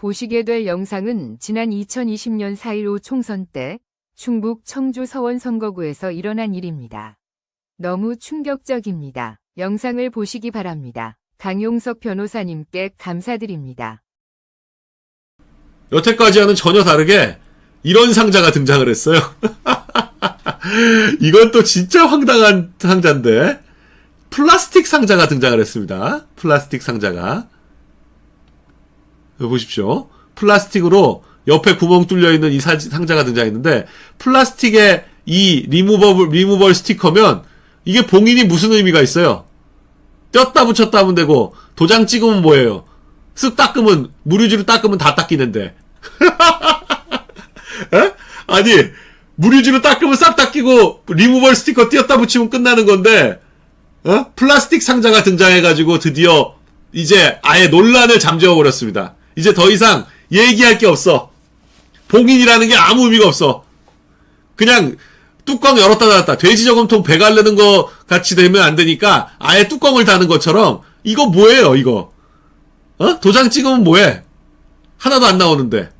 보시게 될 영상은 지난 2020년 4.15 총선 때 충북 청주 서원 선거구에서 일어난 일입니다. 너무 충격적입니다. 영상을 보시기 바랍니다. 강용석 변호사님께 감사드립니다. 여태까지와는 전혀 다르게 이런 상자가 등장을 했어요. 이건 또 진짜 황당한 상자인데 플라스틱 상자가 등장을 했습니다. 플라스틱 상자가 보십시오. 플라스틱으로 옆에 구멍 뚫려 있는 이 사- 상자가 등장했는데 플라스틱의 이 리무버블 리무벌 스티커면 이게 봉인이 무슨 의미가 있어요? 뗐다 붙였다 하면 되고 도장 찍으면 뭐예요? 쓱 닦으면 무료지로 닦으면 다 닦이는데 에? 아니 무료지로 닦으면 싹 닦이고 리무벌 스티커 띄었다 붙이면 끝나는 건데 어? 플라스틱 상자가 등장해가지고 드디어 이제 아예 논란을 잠재워 버렸습니다. 이제 더 이상 얘기할 게 없어. 봉인이라는 게 아무 의미가 없어. 그냥 뚜껑 열었다 닫았다. 돼지 저금통 배 가르는 거 같이 되면 안 되니까 아예 뚜껑을 다는 것처럼 이거 뭐예요, 이거? 어? 도장 찍으면 뭐해? 하나도 안 나오는데.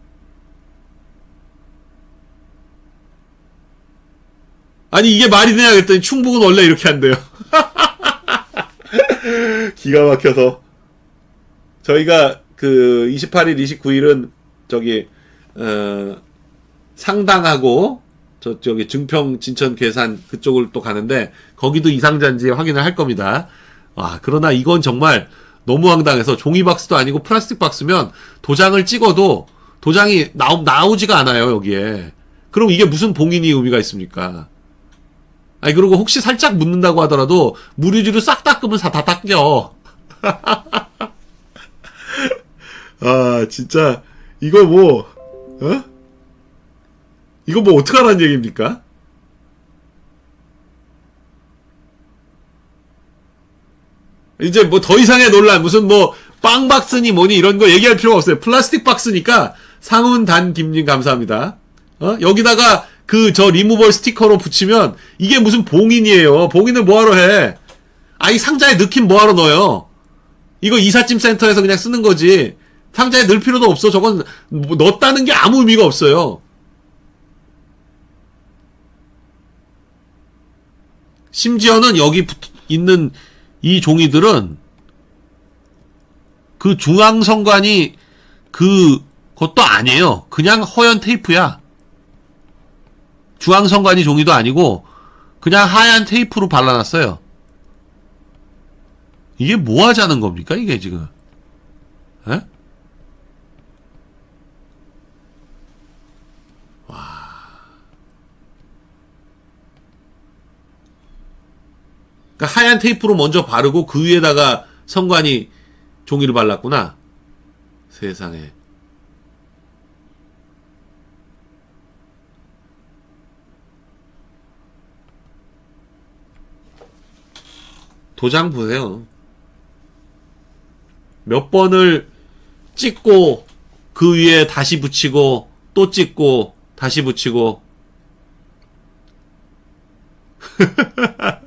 아니 이게 말이 되냐 그랬더니 충북은 원래 이렇게 한대요. 기가 막혀서 저희가 그 28일, 29일은 저기 어, 상당하고 저 저기 증평 진천 괴산 그쪽을 또 가는데 거기도 이상자인지 확인을 할 겁니다. 와 그러나 이건 정말 너무 황당해서 종이 박스도 아니고 플라스틱 박스면 도장을 찍어도 도장이 나오, 나오지가 않아요 여기에. 그럼 이게 무슨 봉인이 의미가 있습니까? 아니 그리고 혹시 살짝 묻는다고 하더라도 무리지로 싹 닦으면 다, 다 닦여. 아 진짜 이거 뭐 어? 이거 뭐 어떡하라는 얘기입니까? 이제 뭐 더 이상의 논란 무슨 뭐 빵박스니 뭐니 이런 거 얘기할 필요가 없어요. 플라스틱 박스니까 상훈 단 김님 감사합니다. 어? 여기다가 그 저 리무벌 스티커로 붙이면 이게 무슨 봉인이에요. 봉인을 뭐하러 해? 아이 상자에 넣긴 뭐하러 넣어요? 이거 이삿짐 센터에서 그냥 쓰는 거지. 상자에 넣을 필요도 없어. 저건 뭐 넣었다는 게 아무 의미가 없어요. 심지어는 여기 붙 있는 이 종이들은 그 중앙선관이 그 것도 아니에요. 그냥 허연 테이프야. 중앙선관위 종이도 아니고 그냥 하얀 테이프로 발라놨어요. 이게 뭐 하자는 겁니까? 이게 지금. 에? 그러니까 하얀 테이프로 먼저 바르고 그 위에다가 선관위 종이를 발랐구나. 세상에. 도장 보세요. 몇 번을 찍고 그 위에 다시 붙이고 또 찍고 다시 붙이고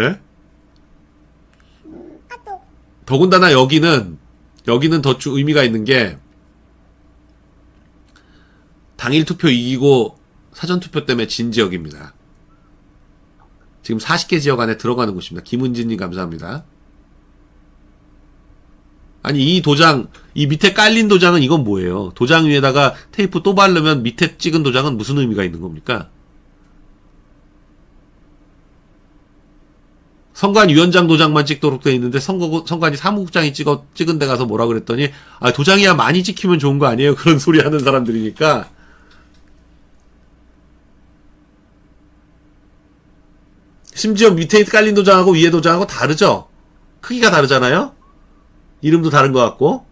예? 더군다나 여기는 여기는 더 주- 의미가 있는 게 당일 투표 이기고 사전 투표 때문에 진 지역입니다. 지금 40개 지역 안에 들어가는 곳입니다. 김은진님 감사합니다. 아니 이 도장 이 밑에 깔린 도장은 이건 뭐예요? 도장 위에다가 테이프 또 바르면 밑에 찍은 도장은 무슨 의미가 있는 겁니까? 선관 위원장 도장만 찍도록 돼 있는데 선거 선관위 사무국장이 찍어 찍은 데 가서 뭐라 그랬더니 아 도장이야 많이 찍히면 좋은 거 아니에요? 그런 소리 하는 사람들이니까. 심지어 밑에 깔린 도장하고 위에 도장하고 다르죠? 크기가 다르잖아요? 이름도 다른 것 같고